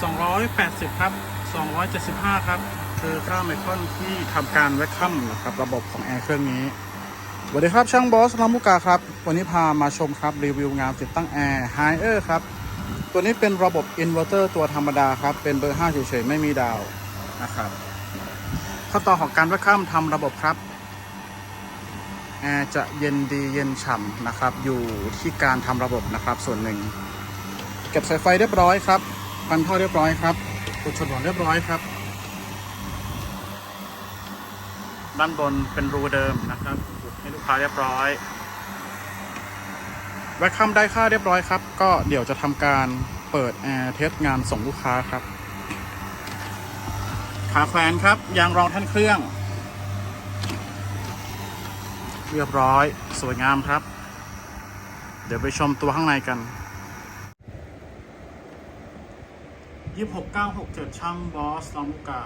280 ครับ 275 ครับ คือค่าไมครอนที่ทำการแวคคัมนะครับ ระบบของแอร์เครื่องนี้สวัสดีครับช่างบอสลามุกาครับ วันนี้พามาชมครับ รีวิวงานติดตั้งแอร์ไฮเออร์ครับ ตัวนี้เป็นระบบอินเวอร์เตอร์ตัวธรรมดาครับ เป็นเบอร์ 5 เฉยๆ ไม่มีดาวนะครับขั้นตอนของการแวคคัมทำระบบครับแอร์จะเย็นดีเย็นฉ่ำนะครับ อยู่ที่การทำระบบนะครับส่วนหนึ่ง เก็บสายไฟเรียบร้อยครับ พันท่อเรียบร้อยครับอุดฉนวนเรียบร้อยครับ ด้านบนเป็นรูเดิมนะครับอุดให้ลูกค้าเรียบร้อยแวคคัมได้ค่าเรียบร้อยครับ ก็เดี๋ยวจะทำการเปิดแอร์เทสงานส่งลูกค้าครับ ขาแขวนครับ ยางรองท่านเครื่อง เรียบร้อย สวยงามครับ เดี๋ยวไปชมตัวข้างในกัน ยี่สิบหกเก้าหกเจ็ดช่างบอสลามุกา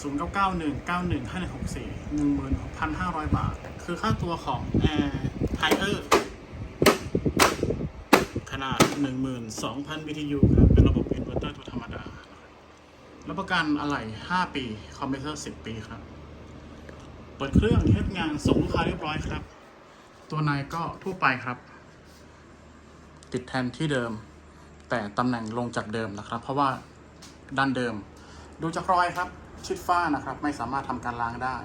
ศูนย์เก้าเก้าหนึ่งเก้าหนึ่งห้าหนึ่งหกสี่หนึ่งหมื่นหกพันห้าร้อยบาท คือค่าตัวของแอร์ไฮเออร์ขนาดหนึ่งหมื่นสองพัน BTU ครับ เป็นระบบอินเวอร์เตอร์ตัวธรรมดา รับประกันอะไหล่ห้าปี คอมเพรสเซอร์สิบปีครับ เปิดเครื่องเทสงานส่งลูกค้าเรียบร้อยครับ ตัวในก็ทั่วไปครับ ติดแทนที่เดิม แต่ตำแหน่งลงจากเดิมนะครับ เพราะว่าด้านเดิม ดูจากรอยครับ ชิดฝ้านะครับ ไม่สามารถทำการล้างได้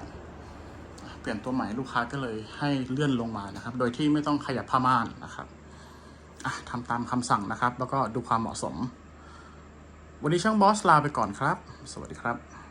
เปลี่ยนตัวใหม่ลูกค้าก็เลยให้เลื่อนลงมานะครับ โดยที่ไม่ต้องขยับผ้าม่านนะครับทำตามคำสั่งนะครับ แล้วก็ดูความเหมาะสม วันนี้ช่างบอสลาไปก่อนครับ สวัสดีครับ